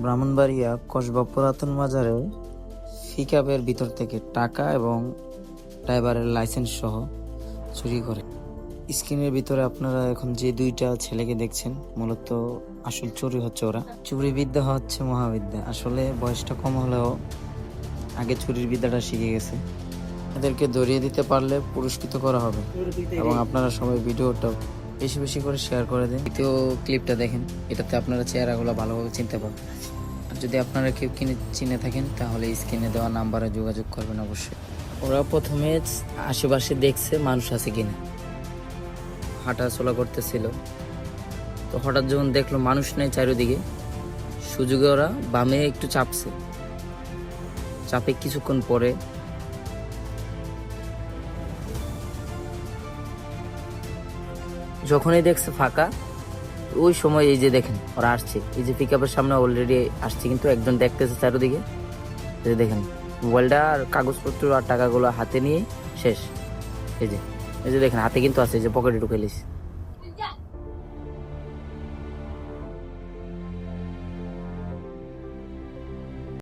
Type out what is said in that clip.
ব্রাহ্মণবাড়িয়া কসবা পুরাতন বাজারে পিকআপের ভিতর থেকে টাকা এবং ড্রাইভারের লাইসেন্স সহ চুরি করে। স্ক্রিনের ভিতরে আপনারা এখন যে দুইটা ছেলেকে দেখছেন, মূলত আসল চুরি হচ্ছে ওরা। চুরি বিদ্যা হচ্ছে মহাবিদ্যা। আসলে বয়সটা কম হলেও আগে চুরির বিদ্যাটা শিখে গেছে। এদেরকে ধরিয়ে দিতে পারলে পুরস্কৃত করা হবে। এবং আপনারা সবাই ভিডিওটা বেশি বেশি করে শেয়ার করে দিন। দ্বিতীয় ক্লিপটা দেখেন, এটাতে আপনারা চেহারাগুলো ভালোভাবে চিনতে পারবেন। আর যদি আপনারা কেউ কিনে চিনে থাকেন, তাহলে স্ক্রিনে দেওয়া নাম্বারে যোগাযোগ করবেন অবশ্যই। ওরা প্রথমে আশেপাশে দেখছে মানুষ আছে কিনা। হাঁটা চলা করতেছিল। তো হঠাৎ যখন দেখল মানুষ নেই চারিদিকে, সুযোগে ওরা বামে একটু চাপছে। চাপে কিছুক্ষণ পরে যখনই দেখছে ফাঁকা, ওই সময় এই যে দেখেন, ওরা আসছে। এই যে পিক আপের সামনে অলরেডি আসছে, কিন্তু একজন দেখতেছে চারোদিকে। এই যে দেখেন, মোবাইলটা আর কাগজপত্র আর টাকাগুলো হাতে নিয়ে শেষ। এই যে এই যে দেখেন, হাতে কিন্তু আছে, এই যে পকেটে ঢুকে লিস